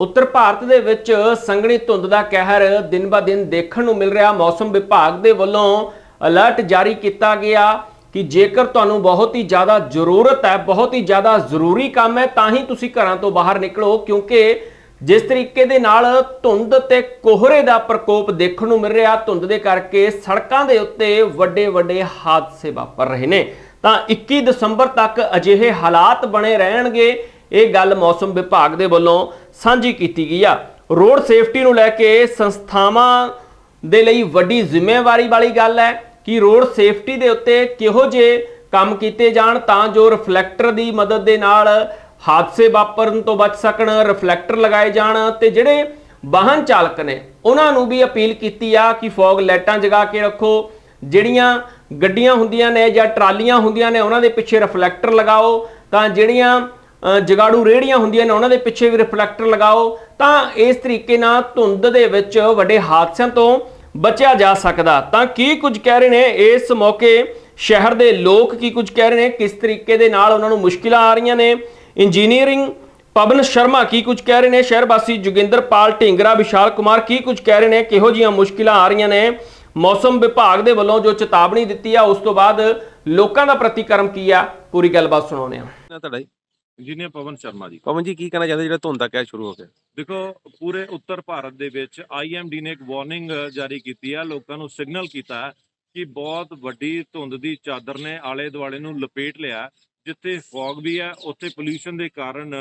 ਉੱਤਰ ਭਾਰਤ ਦੇ ਵਿੱਚ ਸੰਘਣੀ ਧੁੰਦ ਦਾ ਕਹਿਰ ਦਿਨ-ਬਾ-ਦਿਨ ਦੇਖਣ ਨੂੰ ਮਿਲ ਰਿਹਾ। ਮੌਸਮ ਵਿਭਾਗ ਦੇ ਵੱਲੋਂ ਅਲਰਟ ਜਾਰੀ ਕੀਤਾ ਗਿਆ ਕਿ ਜੇਕਰ ਤੁਹਾਨੂੰ ਬਹੁਤ ਹੀ ਜ਼ਿਆਦਾ ਜ਼ਰੂਰਤ ਹੈ, ਬਹੁਤ ਹੀ ਜ਼ਿਆਦਾ ਜ਼ਰੂਰੀ ਕੰਮ ਹੈ, ਤਾਂ ਹੀ ਤੁਸੀਂ ਘਰਾਂ ਤੋਂ ਬਾਹਰ ਨਿਕਲੋ, ਕਿਉਂਕਿ ਜਿਸ ਤਰੀਕੇ ਦੇ ਨਾਲ ਧੁੰਦ ਤੇ ਕੋਹਰੇ ਦਾ ਪ੍ਰਕੋਪ ਦੇਖਣ ਨੂੰ ਮਿਲ ਰਿਹਾ, ਧੁੰਦ ਦੇ ਕਰਕੇ ਸੜਕਾਂ ਦੇ ਉੱਤੇ ਵੱਡੇ ਵੱਡੇ ਹਾਦਸੇ ਵਾਪਰ ਰਹੇ ਨੇ। ਤਾਂ 21 ਦਸੰਬਰ ਤੱਕ ਅਜਿਹੇ ਹਾਲਾਤ ਬਣੇ ਰਹਿਣਗੇ। ਇਹ ਗੱਲ ਮੌਸਮ ਵਿਭਾਗ ਦੇ ਵੱਲੋਂ ਸਾਂਝੀ ਕੀਤੀ ਗਈ ਆ। ਰੋਡ ਸੇਫਟੀ ਨੂੰ ਲੈ ਕੇ ਸੰਸਥਾਵਾਂ ਦੇ ਲਈ ਵੱਡੀ ਜ਼ਿੰਮੇਵਾਰੀ ਵਾਲੀ ਗੱਲ ਹੈ ਕਿ ਰੋਡ ਸੇਫਟੀ ਦੇ ਉੱਤੇ ਕਿਹੋ ਜਿਹੇ ਕੰਮ ਕੀਤੇ ਜਾਣ ਤਾਂ ਜੋ ਰਿਫਲੈਕਟਰ ਦੀ ਮਦਦ ਦੇ ਨਾਲ ਹਾਦਸੇ ਵਾਪਰਨ ਤੋਂ ਬਚ ਸਕਣ, ਰਿਫਲੈਕਟਰ ਲਗਾਏ ਜਾਣ ਤੇ ਜਿਹੜੇ ਵਾਹਨ ਚਾਲਕ ਨੇ, ਉਹਨਾਂ ਨੂੰ ਵੀ ਅਪੀਲ ਕੀਤੀ ਆ ਕਿ ਫੌਗ ਲਾਈਟਾਂ ਜਗਾ ਕੇ ਰੱਖੋ। ਜਿਹੜੀਆਂ ਗੱਡੀਆਂ ਹੁੰਦੀਆਂ ਨੇ ਜਾਂ ਟਰਾਲੀਆਂ ਹੁੰਦੀਆਂ ਨੇ, ਉਹਨਾਂ ਦੇ ਪਿੱਛੇ ਰਿਫਲੈਕਟਰ ਲਗਾਓ ਤਾਂ ਜਿਹੜੀਆਂ ਜਗਾੜੂ ਰੇੜੀਆਂ ਹੁੰਦੀਆਂ ਨੇ, ਉਹਨਾਂ ਦੇ ਪਿੱਛੇ ਵੀ ਰਿਫਲੈਕਟਰ ਲਗਾਓ, ਤਾਂ ਇਸ ਤਰੀਕੇ ਨਾਲ ਧੁੰਦ ਦੇ ਵਿੱਚ ਵੱਡੇ ਹਾਦਸਿਆਂ ਤੋਂ ਬਚਿਆ ਜਾ ਸਕਦਾ। ਤਾਂ ਕੀ ਕੁਝ ਕਹਿ ਰਹੇ ਨੇ ਇਸ ਮੌਕੇ ਸ਼ਹਿਰ ਦੇ ਲੋਕ? ਕੀ ਕੁਝ ਕਹਿ ਰਹੇ ਨੇ? ਕਿਸ ਤਰੀਕੇ ਦੇ ਨਾਲ ਉਹਨਾਂ ਨੂੰ ਮੁਸ਼ਕਿਲਾਂ ਆ ਰਹੀਆਂ ਨੇ? ਇੰਜੀਨੀਅਰਿੰਗ ਪਵਨ ਸ਼ਰਮਾ ਕੀ ਕੁਝ ਕਹਿ ਰਹੇ ਨੇ? ਸ਼ਹਿਰ ਵਾਸੀ ਜੋਗਿੰਦਰ ਪਾਲ ਢਿੰਗਰਾ, ਵਿਸ਼ਾਲ ਕੁਮਾਰ ਕੀ ਕੁਝ ਕਹਿ ਰਹੇ ਨੇ? ਕਿਹੋ ਜੀਆਂ ਮੁਸ਼ਕਿਲਾਂ ਆ ਰਹੀਆਂ ਨੇ? ਮੌਸਮ ਵਿਭਾਗ ਦੇ ਵੱਲੋਂ ਜੋ ਚੇਤਾਵਨੀ ਦਿੱਤੀ ਆ, ਉਸ ਤੋਂ ਬਾਅਦ ਲੋਕਾਂ ਦਾ ਪ੍ਰਤੀਕਰਮ ਕੀ ਆ? ਪੂਰੀ ਗੱਲਬਾਤ ਸੁਣਾਉਂਦੇ ਆ ਤੁਹਾਡਾ ਜੀ। ਇੰਜੀਨੀਅਰ ਪਵਨ ਸ਼ਰਮਾ ਜੀ। ਪਵਨ ਜੀ ਕੀ ਕਹਿਣਾ ਚਾਹੁੰਦੇ ਜਿਹੜਾ ਧੁੰਦ ਦਾ ਕਹਿ ਸ਼ੁਰੂ ਹੋ ਗਿਆ? ਦੇਖੋ ਪੂਰੇ ਉੱਤਰ ਭਾਰਤ ਦੇ ਵਿੱਚ ਆਈਐਮਡੀ ਨੇ ਇੱਕ ਵਾਰਨਿੰਗ ਜਾਰੀ ਕੀਤੀ ਹੈ ਲੋਕਾਂ ਨੂੰ ਸਿਗਨਲ ਕੀਤਾ ਕਿ ਬਹੁਤ ਵੱਡੀ ਧੁੰਦ ਦੀ ਚਾਦਰ ਨੇ ਆਲੇ ਦੁਆਲੇ ਨੂੰ ਲਪੇਟ ਲਿਆ। ਜਿੱਥੇ ਫੌਗ ਵੀ ਹੈ ਉੱਥੇ ਪੋਲੂਸ਼ਨ ਦੇ ਕਾਰਨ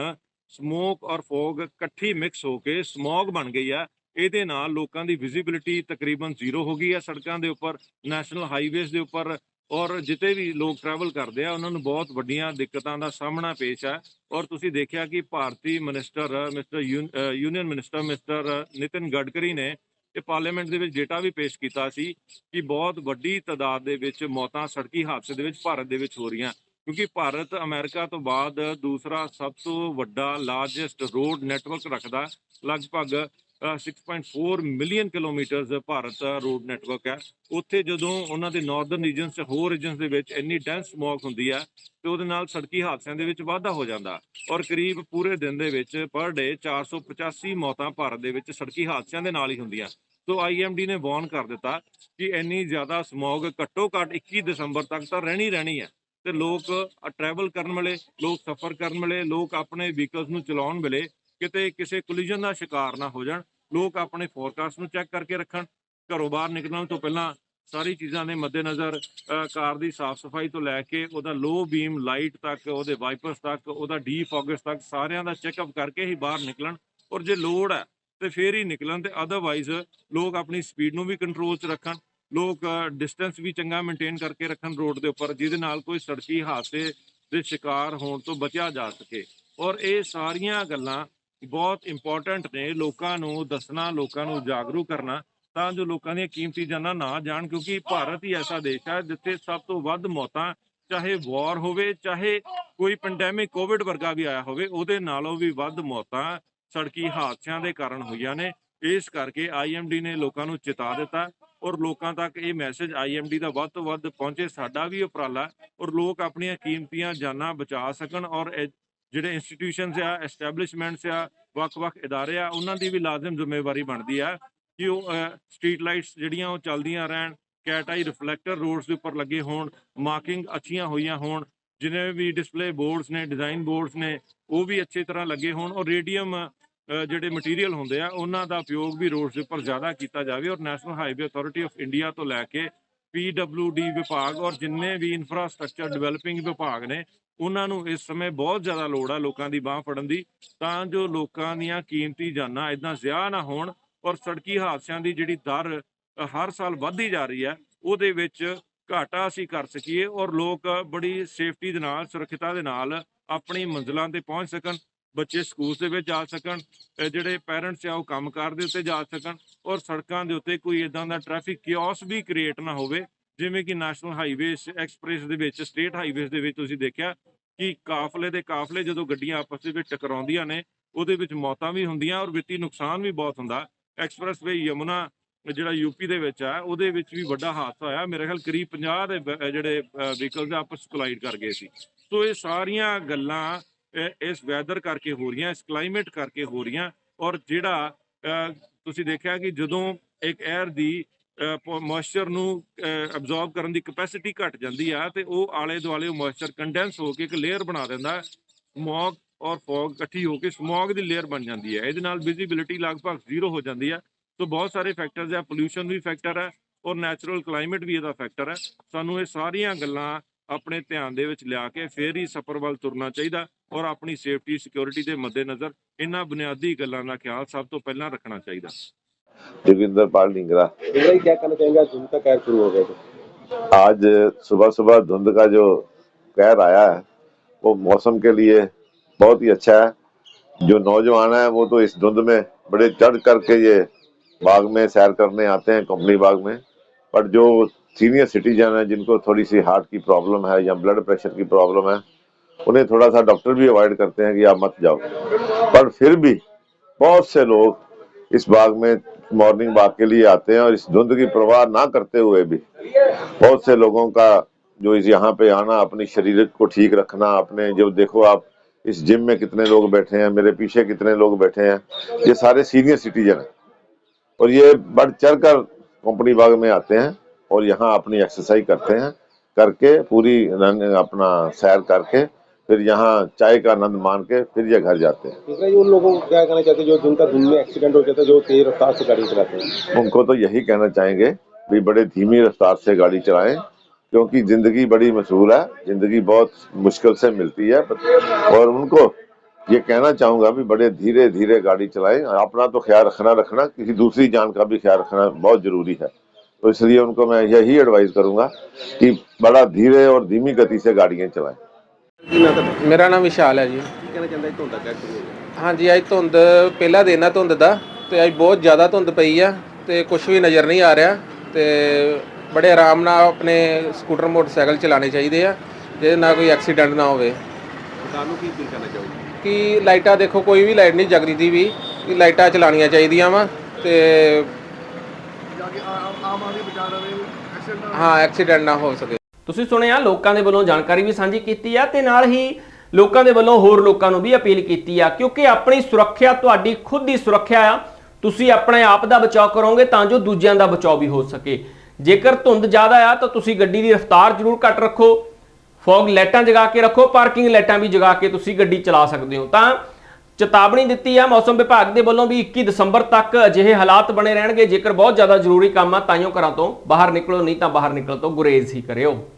ਸਮੋਕ ਔਰ ਫੌਗ ਇਕੱਠੀ ਮਿਕਸ ਹੋ ਕੇ ਸਮੌਗ ਬਣ ਗਈ ਹੈ ਇਹਦੇ ਨਾਲ ਲੋਕਾਂ ਦੀ ਵਿਜ਼ਿਬਿਲਿਟੀ ਤਕਰੀਬਨ ਜ਼ੀਰੋ ਹੋ ਗਈ ਹੈ ਸੜਕਾਂ ਦੇ ਉੱਪਰ ਨੈਸ਼ਨਲ ਹਾਈਵੇਜ਼ ਦੇ ਉੱਪਰ ਔਰ ਜਿੱਤੇ ਵੀ ਲੋਕ ਟਰੈਵਲ ਕਰਦੇ ਆ, ਉਹਨਾਂ ਨੂੰ ਬਹੁਤ ਵੱਡੀਆਂ ਦਿੱਕਤਾਂ ਦਾ ਸਾਹਮਣਾ ਪੇਸ਼ ਹੈ ਔਰ ਤੁਸੀਂ ਦੇਖਿਆ ਕਿ ਭਾਰਤੀ minister mister union minister mister Nitin Gadkari ਨੇ ਇਹ ਪਾਰਲੀਮੈਂਟ ਦੇ ਵਿੱਚ ਡੇਟਾ ਵੀ ਪੇਸ਼ ਕੀਤਾ ਸੀ ਕਿ ਬਹੁਤ ਵੱਡੀ ਤਾਦਾਦ ਦੇ ਵਿੱਚ ਮੌਤਾਂ ਸੜਕੀ ਹਾਦਸੇ ਦੇ ਵਿੱਚ ਭਾਰਤ ਦੇ ਵਿੱਚ ਹੋ ਰਹੀਆਂ। ਕਿਉਂਕਿ ਭਾਰਤ ਅਮਰੀਕਾ ਤੋਂ ਬਾਅਦ ਦੂਸਰਾ ਸਭ ਤੋਂ ਵੱਡਾ ਲਾਰਜੈਸਟ ਰੋਡ ਨੈਟਵਰਕ ਰੱਖਦਾ, ਲਗਭਗ 6.4 million kilometres Bharat road network ਹੈ। ਉੱਥੇ ਜਦੋਂ ਉਹਨਾਂ ਦੇ ਨਾਰਥਰਨ ਰੀਜਨਸ ਚ ਹੋਰ ਰੀਜਨਸ ਦੇ ਵਿੱਚ ਇੰਨੀ ਡੈਂਸ ਸਮੌਗ ਹੁੰਦੀ ਹੈ, ਤੇ ਉਹਦੇ ਨਾਲ ਸੜਕੀ ਹਾਦਸਿਆਂ ਦੇ ਵਿੱਚ ਵਾਧਾ ਹੋ ਜਾਂਦਾ ਔਰ ਕਰੀਬ ਪੂਰੇ ਦਿਨ ਦੇ ਵਿੱਚ ਪਰ ਡੇ 485 ਮੌਤਾਂ ਭਾਰਤ ਦੇ ਵਿੱਚ ਸੜਕੀ ਹਾਦਸਿਆਂ ਦੇ ਨਾਲ ਹੀ ਹੁੰਦੀਆਂ। ਸੋ ਆਈਐਮਡੀ ਨੇ ਵਾਰਨ ਕਰ ਦਿੱਤਾ ਕਿ ਇੰਨੀ ਜ਼ਿਆਦਾ ਸਮੌਗ ਘੱਟੋ ਘੱਟ 21 ਦਸੰਬਰ ਤੱਕ ਤਾਂ ਰਹਿਣੀ ਰਹਿਣੀ ਹੈ। ਤੇ ਲੋਕ ਟਰੈਵਲ ਕਰਨ ਵੇਲੇ, ਲੋਕ ਸਫ਼ਰ ਕਰਨ ਵੇਲੇ, ਲੋਕ ਆਪਣੇ ਵਹੀਕਲਸ ਨੂੰ ਚਲਾਉਣ ਵੇਲੇ ਕਿਤੇ ਕਿਸੇ ਕੋਲੀਜਨ ਦਾ ਸ਼ਿਕਾਰ ਨਾ ਹੋ ਜਾਣ, ਲੋਕ ਆਪਣੇ ਫੋਰਕਾਸਟ ਨੂੰ ਚੈੱਕ ਕਰਕੇ ਰੱਖਣ, ਘਰੋਂ ਬਾਹਰ ਨਿਕਲਣ ਤੋਂ ਪਹਿਲਾਂ ਸਾਰੀ ਚੀਜ਼ਾਂ ਦੇ ਮੱਦੇਨਜ਼ਰ ਕਾਰ ਦੀ ਸਾਫ਼ ਸਫ਼ਾਈ ਤੋਂ ਲੈ ਕੇ ਉਹਦਾ ਲੋ ਬੀਮ ਲਾਈਟ ਤੱਕ, ਉਹਦੇ ਵਾਈਪਰਸ ਤੱਕ, ਉਹਦਾ ਡੀਫੋਗਸ ਤੱਕ ਸਾਰਿਆਂ ਦਾ ਚੈੱਕਅਪ ਕਰਕੇ ਹੀ ਬਾਹਰ ਨਿਕਲਣ। ਔਰ ਜੇ ਲੋੜ ਹੈ ਤੇ ਫੇਰ ਹੀ ਨਿਕਲਣ ਤੇ ਅਦਰਵਾਈਜ਼ ਲੋਕ ਆਪਣੀ ਸਪੀਡ ਨੂੰ ਵੀ ਕੰਟਰੋਲ 'ਚ ਰੱਖਣ, ਲੋਕ ਡਿਸਟੈਂਸ ਵੀ ਚੰਗਾ ਮੇਨਟੇਨ ਕਰਕੇ ਰੱਖਣ ਰੋਡ ਦੇ ਉੱਪਰ, ਜਿਹਦੇ ਨਾਲ ਕੋਈ ਸੜਕੀ ਹਾਦਸੇ ਦੇ ਸ਼ਿਕਾਰ ਹੋਣ ਤੋਂ ਬਚਿਆ ਜਾ ਸਕੇ। ਔਰ ਇਹ ਸਾਰੀਆਂ ਗੱਲਾਂ ਬਹੁਤ ਇੰਪੋਰਟੈਂਟ ਨੇ ਲੋਕਾਂ ਨੂੰ ਦੱਸਣਾ, ਲੋਕਾਂ ਨੂੰ ਜਾਗਰੂਕ ਕਰਨਾ, ਤਾਂ ਜੋ ਲੋਕਾਂ ਦੀਆਂ ਕੀਮਤੀ ਜਾਨਾਂ ਨਾ ਜਾਣ, ਕਿਉਂਕਿ ਭਾਰਤ ਹੀ ਐਸਾ ਦੇਸ਼ ਹੈ ਜਿੱਥੇ ਸਭ ਤੋਂ ਵੱਧ ਮੌਤਾਂ, ਚਾਹੇ ਵਾਰ ਹੋਵੇ, ਚਾਹੇ ਕੋਈ ਪੈਂਡੈਮਿਕ ਕੋਵਿਡ ਵਰਗਾ ਵੀ ਆਇਆ ਹੋਵੇ, ਉਹਦੇ ਨਾਲੋਂ ਵੀ ਵੱਧ ਮੌਤਾਂ ਸੜਕੀ ਹਾਦਸਿਆਂ ਦੇ ਕਾਰਨ ਹੋਈਆਂ ਨੇ। ਇਸ ਕਰਕੇ ਆਈਐਮਡੀ ਨੇ ਲੋਕਾਂ ਨੂੰ ਚੇਤਾ ਦਿੱਤਾ ਔਰ ਲੋਕਾਂ ਤੱਕ ਇਹ ਮੈਸੇਜ ਆਈਐਮਡੀ ਦਾ ਵੱਧ ਤੋਂ ਵੱਧ ਪਹੁੰਚੇ, ਸਾਡਾ ਵੀ ਉਪਰਾਲਾ ਔਰ ਲੋਕ ਆਪਣੀਆਂ ਕੀਮਤੀਆਂ ਜਾਨਾਂ ਬਚਾ ਸਕਣ ਔਰ ਇਹ ਜਿਹੜੇ ਇੰਸਟੀਟਿਊਸ਼ਨਸ ਆ ਐਸਟੈਬਲਿਸ਼ਮੈਂਟਸ ਆ ਵੱਖ-ਵੱਖ ادارے ਆ ਉਹਨਾਂ ਦੀ ਵੀ ਲਾਜ਼ਮ ਜ਼ਿੰਮੇਵਾਰੀ ਬਣਦੀ ਆ ਕਿ ਉਹ ਸਟਰੀਟ ਲਾਈਟਸ ਜਿਹੜੀਆਂ ਉਹ ਚੱਲਦੀਆਂ ਰਹਿਣ ਕੈਟ ਆਈ ਰਿਫਲੈਕਟਰ ਰੋਡਸ ਦੇ ਉੱਪਰ ਲੱਗੇ ਹੋਣ ਮਾਰਕਿੰਗ ਅੱਛੀਆਂ ਹੋਈਆਂ ਹੋਣ ਜਿਨੇ ਵੀ ਡਿਸਪਲੇ ਬੋਰਡਸ ਨੇ ਡਿਜ਼ਾਈਨ ਬੋਰਡਸ ਨੇ ਉਹ ਵੀ ਅੱਛੀ ਤਰ੍ਹਾਂ ਲੱਗੇ ਹੋਣ ਔਰ ਰੇਡੀਅਮ ਜਿਹੜੇ ਮਟੀਰੀਅਲ ਹੁੰਦੇ ਆ ਉਹਨਾਂ ਦਾ ਉਪਯੋਗ ਵੀ ਰੋਡਸ ਦੇ ਉੱਪਰ ਜ਼ਿਆਦਾ ਕੀਤਾ ਜਾਵੇ ਔਰ national highway authority of India ਤੋਂ ਲੈ ਕੇ ਡੀ ਵਿਭਾਗ ਔਰ ਜਿੰਨੇ ਵੀ ਇਨਫਰਾਸਟ੍ਰਕਚਰ ਡਿਵੈਲਪਿੰਗ ਵਿਭਾਗ ਨੇ, ਉਹਨਾਂ ਨੂੰ ਇਸ ਸਮੇਂ ਬਹੁਤ ਜ਼ਿਆਦਾ ਲੋੜ ਆ ਲੋਕਾਂ ਦੀ ਬਾਹ ਫੜਨ ਦੀ, ਤਾਂ ਜੋ ਲੋਕਾਂ ਦੀਆਂ ਕੀਮਤੀ ਜਾਨਾਂ ਇਦਾਂ ਜ਼ਿਆ ਨਾ ਹੋਣ ਔਰ ਸੜਕੀ ਹਾਦਸਿਆਂ ਦੀ ਜਿਹੜੀ ਦਰ ਹਰ ਸਾਲ ਵੱਧਦੀ ਜਾ ਰਹੀ ਹੈ, ਉਹਦੇ ਵਿੱਚ ਘਾਟਾ ਅਸੀਂ ਕਰ ਸਕੀਏ ਔਰ ਲੋਕ ਬੜੀ ਸੇਫਟੀ ਦੇ ਨਾਲ, ਸੁਰੱਖਿਅਤਾ ਦੇ ਨਾਲ ਆਪਣੀ ਮੰਜ਼ਿਲਾਂ ਤੇ ਪਹੁੰਚ ਸਕਣ। ਬੱਚੇ ਸਕੂਲਸ ਦੇ ਵਿੱਚ ਜਾ ਸਕਣ ਜਿਹੜੇ ਪੈਰੈਂਟਸ ਆ ਉਹ ਕੰਮਕਾਰ ਦੇ ਉੱਤੇ ਜਾ ਸਕਣ ਔਰ ਸੜਕਾਂ ਦੇ ਉੱਤੇ ਕੋਈ ਇਦਾਂ ਦਾ ਟ੍ਰੈਫਿਕ ਕਿਓਸ ਵੀ ਕ੍ਰੀਏਟ ਨਾ ਹੋਵੇ, ਜਿਵੇਂ ਕਿ ਨੈਸ਼ਨਲ ਹਾਈਵੇਜ਼ ਐਕਸਪ੍ਰੈਸ ਦੇ ਵਿੱਚ ਸਟੇਟ ਹਾਈਵੇਜ਼ ਦੇ ਵਿੱਚ ਤੁਸੀਂ ਦੇਖਿਆ ਕਿ ਕਾਫਲੇ ਦੇ ਕਾਫਲੇ ਜਦੋਂ ਗੱਡੀਆਂ ਆਪਸ ਦੇ ਵਿੱਚ ਟਕਰਾਉਂਦੀਆਂ ਨੇ, ਉਹਦੇ ਵਿੱਚ ਮੌਤਾਂ ਵੀ ਹੁੰਦੀਆਂ ਔਰ ਵਿੱਤੀ ਨੁਕਸਾਨ ਵੀ ਬਹੁਤ ਹੁੰਦਾ। ਐਕਸਪ੍ਰੈਸ ਵੇ ਯਮੁਨਾ ਜਿਹੜਾ ਯੂਪੀ ਦੇ ਵਿੱਚ ਆ, ਉਹਦੇ ਵਿੱਚ ਵੀ ਵੱਡਾ ਹਾਦਸਾ ਹੋਇਆ। ਮੇਰੇ ਖਿਆਲ ਕਰੀਬ 50 ਦੇ ਬ- ਜਿਹੜੇ ਵਹੀਕਲਸ ਆਪਸ ਕੋਲਾਈਡ ਕਰ ਗਏ ਸੀ। ਸੋ ਇਹ ਸਾਰੀਆਂ ਗੱਲਾਂ ਇਸ ਵੈਦਰ ਕਰਕੇ ਹੋ ਰਹੀਆਂ, ਇਸ ਕਲਾਈਮੇਟ ਕਰਕੇ ਹੋ ਰਹੀਆਂ ਔਰ ਜਿਹੜਾ ਤੁਸੀਂ ਦੇਖਿਆ ਕਿ ਜਦੋਂ ਇੱਕ 에ਅਰ ਦੀ ਮੋਇਸਚਰ ਨੂੰ ਅਬਜ਼ੌਰਬ ਕਰਨ ਦੀ ਕਪੈਸਿਟੀ ਘਟ ਜਾਂਦੀ ਆ ਤੇ ਉਹ ਆਲੇ ਦੁਆਲੇ ਮੋਇਸਚਰ ਕੰਡੈਂਸ ਹੋ ਕੇ ਇੱਕ ਲੇਅਰ ਬਣਾ ਦਿੰਦਾ ਹੈ ਸਮੌਗ ਔਰ ਫੌਗ ਇਕੱਠੀ ਹੋ ਕੇ ਸਮੌਗ ਦੀ ਲੇਅਰ ਬਣ ਜਾਂਦੀ ਹੈ ਇਹਦੇ ਨਾਲ ਵਿਜ਼ਿਬਿਲਿਟੀ ਲਗਭਗ ਜ਼ੀਰੋ ਹੋ ਜਾਂਦੀ ਹੈ ਸੋ ਬਹੁਤ ਸਾਰੇ ਫੈਕਟਰਸ ਆ ਪੋਲੂਸ਼ਨ ਵੀ ਫੈਕਟਰ ਹੈ ਔਰ ਨੈਚੁਰਲ ਕਲਾਈਮੇਟ ਵੀ ਇਹਦਾ ਫੈਕਟਰ ਹੈ ਸਾਨੂੰ ਇਹ ਸਾਰੀਆਂ ਗੱਲਾਂ ਆਪਣੇ ਧਿਆਨ ਦੇ ਵਿੱਚ ਲਿਆ ਕੇ ਫੇਰ ਹੀ ਸਫ਼ਰ ਵੱਲ ਤੁਰਨਾ ਚਾਹੀਦਾ ਔਰ ਆਪਣੀ ਸੇਫਟੀ ਸਿਕਿਉਰਿਟੀ ਦੇ ਮੱਦੇਨਜ਼ਰ ਇਹਨਾਂ ਬੁਨਿਆਦੀ ਗੱਲਾਂ ਦਾ ਖਿਆਲ ਸਭ ਤੋਂ ਪਹਿਲਾਂ ਰੱਖਣਾ ਚਾਹੀਦਾ जोगिंदर पाल डिंगरा डिंगरा जी क्या कहना चाहेंगे आज धुंध का कहर शुरू हो गया तो आज सुबह सुबह धुंध का जो कहर आया है वो मौसम के लिए बहुत ही अच्छा है जो नौजवान है वो तो इस धुंध में बड़े चढ़ करके ये बाग में सैर करने आते हैं कंपनी बाग में पर जो सीनियर सिटीजन है, जिनको थोड़ी सी हार्ट की प्रॉब्लम है या ब्लड प्रेशर की प्रॉब्लम है, उन्हें थोड़ा सा डॉक्टर भी अवॉइड करते हैं कि आप मत जाओ। पर फिर भी बहुत से लोग इस बाग में मॉर्निंग वॉक के लिए आते हैं और इस धुंध की प्रवाह ना करते हुए भी बहुत से लोगों का जो इस यहाँ पे आना, अपने शरीर को ठीक रखना, अपने जो देखो आप इस जिम में कितने लोग बैठे हैं, मेरे पीछे कितने लोग बैठे हैं, ये सारे सीनियर सिटीजन हैं। और ये बढ़ चढ़ कर कंपनी बाग में आते हैं। और यहाँ अपनी एक्सरसाइज करते हैं करके पूरी रन अपना सैर करके फिर यहाँ चाय का आनंद मान के फिर ये घर जाते हैं। उन लोगों को क्या कहना चाहते हैं जो जिनका धुंध में एक्सीडेंट हो जाता है जो तेज रफ्तार से गाड़ी चलाते हैं? उनको तो यही कहना चाहेंगे भी बड़े धीमी रफ्तार से गाड़ी चलाएँ क्योंकि ज़िंदगी बड़ी मशहूर है ज़िंदगी बहुत मुश्किल से मिलती है और उनको ये कहना चाहूँगा भी बड़े धीरे धीरे गाड़ी चलाएँ। अपना तो ख्याल रखना रखना किसी दूसरी जान का भी ख्याल रखना बहुत ज़रूरी है। तो इसलिए उनको मैं यही एडवाइस करूंगा कि बड़ा धीरे और धीमी गति से गाड़ियां चलाएं जी मैं तो ਮੇਰਾ ਨਾਮ ਵਿਸ਼ਾਲ ਹੈ ਜੀ ਕੀ ਕਹਿਣਾ ਚਾਹੁੰਦਾ ਧੁੰਧ ਦਾ ਕਹਿਰ ਸ਼ੁਰੂ ਹੋ ਗਿਆ ਹਾਂਜੀ ਅੱਜ ਧੁੰਦ ਪਹਿਲਾ ਦਿਨ ਆ ਧੁੰਦ ਦਾ ਤੇ ਅੱਜ ਬਹੁਤ ਜ਼ਿਆਦਾ ਧੁੰਦ ਪਈ ਆ ਤੇ ਕੁਝ ਵੀ ਨਜ਼ਰ ਨਹੀਂ ਆ ਰਿਹਾ ਤੇ ਬੜੇ ਆਰਾਮ ਨਾਲ ਆਪਣੇ ਸਕੂਟਰ ਮੋਟਰਸਾਈਕਲ ਚਲਾਉਣੇ ਚਾਹੀਦੇ ਆ ਜਿਹਦੇ ਨਾਲ ਕੋਈ ਐਕਸੀਡੈਂਟ ਨਾ ਹੋਵੇ ਸਰਕਾਰ ਨੂੰ ਕੀ ਅਪੀਲ ਕਰਨਾ ਚਾਹੋਗੇ ਕਿ ਲਾਈਟਾਂ ਦੇਖੋ ਕੋਈ ਵੀ ਲਾਈਟ ਨਹੀਂ ਜਗਦੀ ਦੀ ਵੀ ਕਿ ਲਾਈਟਾਂ ਚਲਾਉਣੀਆਂ ਚਾਹੀਦੀਆਂ ਵਾ ਤੇ ਹਾਂ ਐਕਸੀਡੈਂਟ ਨਾ ਹੋ ਸਕੇ। ਤੁਸੀਂ ਸੁਣਿਆ ਲੋਕਾਂ ਦੇ ਵੱਲੋਂ ਜਾਣਕਾਰੀ ਵੀ ਸਾਂਝੀ ਕੀਤੀ ਆ ਤੇ ਨਾਲ ਹੀ ਲੋਕਾਂ ਦੇ ਵੱਲੋਂ ਹੋਰ ਲੋਕਾਂ ਨੂੰ ਵੀ ਅਪੀਲ ਕੀਤੀ ਆ ਕਿਉਂਕਿ ਆਪਣੀ ਸੁਰੱਖਿਆ ਤੁਹਾਡੀ ਖੁਦ ਦੀ ਸੁਰੱਖਿਆ ਆ ਤੁਸੀਂ ਆਪਣੇ ਆਪ ਦਾ ਬਚਾਅ ਕਰੋਗੇ ਤਾਂ ਜੋ ਦੂਜਿਆਂ ਦਾ ਬਚਾਅ ਵੀ ਹੋ ਸਕੇ। ਜੇਕਰ ਧੁੰਦ ਜ਼ਿਆਦਾ ਆ ਤਾਂ ਤੁਸੀਂ ਗੱਡੀ ਦੀ ਰਫ਼ਤਾਰ ਜ਼ਰੂਰ ਘੱਟ ਰੱਖੋ ਫੌਗ ਲਾਈਟਾਂ ਜਗਾ ਕੇ ਰੱਖੋ ਪਾਰਕਿੰਗ ਲਾਈਟਾਂ ਵੀ ਜਗਾ ਕੇ ਤੁਸੀਂ ਗੱਡੀ ਚਲਾ ਸਕਦੇ ਹੋ। ਤਾਂ ਚੇਤਾਵਨੀ ਦਿੱਤੀ ਆ ਮੌਸਮ ਵਿਭਾਗ ਦੇ ਵੱਲੋਂ ਵੀ 21 ਦਸੰਬਰ ਤੱਕ ਅਜਿਹੇ ਹਾਲਾਤ ਬਣੇ ਰਹਿਣਗੇ। ਜੇਕਰ ਬਹੁਤ ਜ਼ਿਆਦਾ ਜ਼ਰੂਰੀ ਕੰਮ ਆ ਤਾਈਓ ਘਰਾਂ ਤੋਂ ਬਾਹਰ ਨਿਕਲੋ, ਨਹੀਂ ਤਾਂ ਬਾਹਰ ਨਿਕਲਣ ਤੋਂ ਗੁਰੇਜ਼ ਹੀ ਕਰਿਓ।